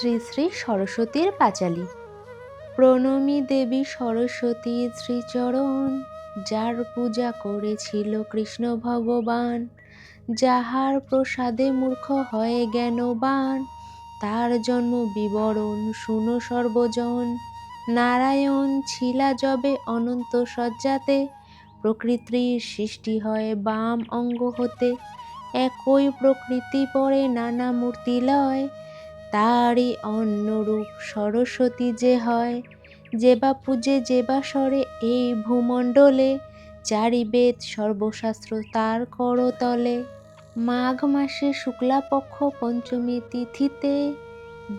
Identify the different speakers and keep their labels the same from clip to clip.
Speaker 1: শ্রী শ্রী সরস্বতীর পাঁচালী। প্রণমী দেবী সরস্বতী শ্রীচরণ, যার পূজা করেছিল কৃষ্ণ ভগবান, যাহার প্রসাদে মূর্খ হয়ে জ্ঞানবান, তার জন্ম বিবরণ শুনো সর্বজন। নারায়ণ ছিলা যবে অনন্ত সজ্জাতে প্রকৃতির সৃষ্টি হয় বাম অঙ্গ হতে। একই প্রকৃতি পরে নানা মূর্তি লয় তারই অন্যরূপ সরস্বতী যে হয়, যে বা পূজে, যে বা স্বরে এই ভূমণ্ডলে চারি বেদ সর্বশাস্ত্র তার করতলে। মাঘ মাসে শুক্লাপক্ষ পঞ্চমী তিথিতে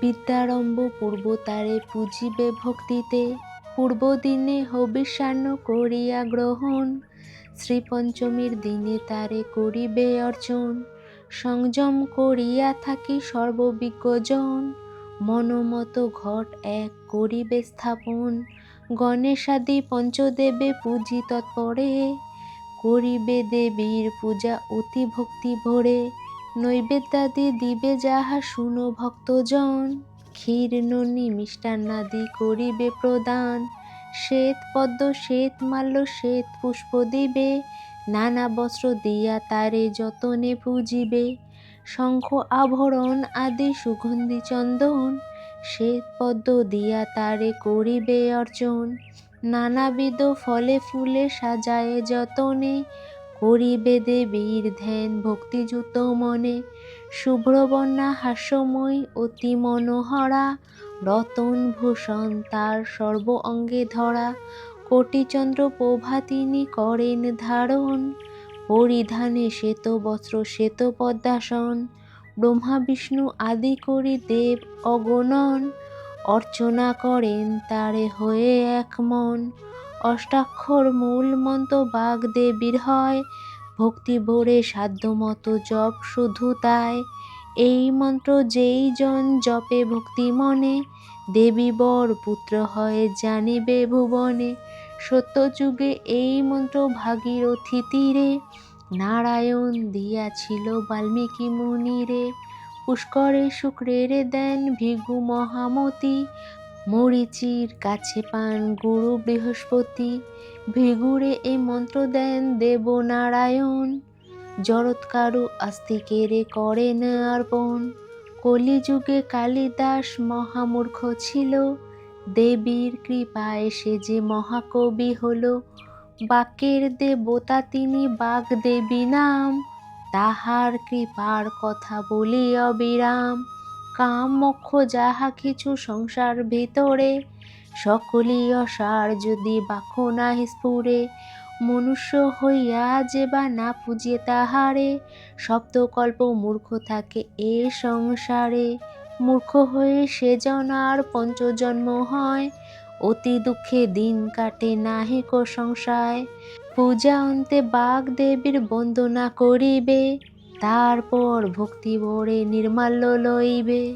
Speaker 1: বিদ্যারম্ভ পূর্ব তারে পূজিবে ভক্তিতে। পূর্বদিনে হবিষান্ন করিয়া গ্রহণ, শ্রীপঞ্চমীর দিনে তারে করিবে অর্চন। সংযম করিয়া থাকি সর্ববিজ্ঞজন মনোমত ঘট এক করিবে স্থাপন। গণেশাদি পঞ্চদেবে পূজি তৎপরে। করিবে দেবীর পূজা অতি ভক্তি ভরে। নৈবেদ্যাদি দিবে যাহা শুনো ভক্তজন। ক্ষীর, ননি, মিষ্টান্নাদি করিবে প্রদান। শ্বেত পদ্ম, শ্বেত মাল্য, শ্বেত পুষ্প দিবে। নানা বস্ত্র দিয়া তারে যতনে পূজিবে, শঙ্খ আভরণ, আদি সুগন্ধি চন্দন, শ্বেত পদ্ম দিয়া তারে করিবে অর্চন। নানাবিধ ফলে ফুলে সাজায়ে যতনে করিবে দেবীর ধ্যান ভক্তিযুত মনে। শুভ্রবর্ণা হাস্যময়ী, অতি মনোহরা, রতন ভূষণ তার সর্ব অঙ্গে ধরা। কোটিচন্দ্র প্রভা তিনি করেন ধারণ, পরিধানে শ্বেত বস্ত্র শ্বেত পদ্মাসন ব্রহ্মা, বিষ্ণু আদি করি দেব অগণন, অর্চনা করেন তারে হয়ে এক মন। অষ্টাক্ষর মূল মন্ত্র বাগ দেবীর হয় ভক্তি ভরে সাধ্যমতো জপ শুধু তাই। এই মন্ত্র যেই জন জপে ভক্তি মনে, দেবী বর পুত্র হয় জানিবে ভুবনে। সত্যযুগে এই মন্ত্র ভাগীরথী তীরে, নারায়ণ দিয়াছিল বাল্মীকি মুনিরে। পুষ্করে শুক্রের দেন ভিগু মহামতি, মরিচির কাছে পান গুরু বৃহস্পতি। ভিগুরে এই মন্ত্র দেন দেব নারায়ণ। জরৎকারু আস্তিকেরে করেন অর্পণ কলিযুগে কালিদাস মহামূর্খ ছিল। দেবীর কৃপায় সে যে মহাকবি হলো। বাক্যের দেবতা তিনি বাগদেবী নাম। তাহার কৃপার কথা বলি অবিরাম। কাম মোক্ষ যাহা কিছু সংসার ভিতরে, সকলই অসার যদি বাক্য না স্ফুরে। মনুষ্য হইয়া যে বা না পুজে তাহারে, সপ্তকল্প মূর্খ থাকে এ সংসারে। মূর্খ হয়ে সেজন আর পঞ্চজন্ম হয়, অতি দুঃখে দিন কাটে নাহিক সংশয়। পূজা অন্তে বাঘ দেবীর বন্দনা করিবে, তারপর ভক্তি ভরে নির্মাল্য লইবে।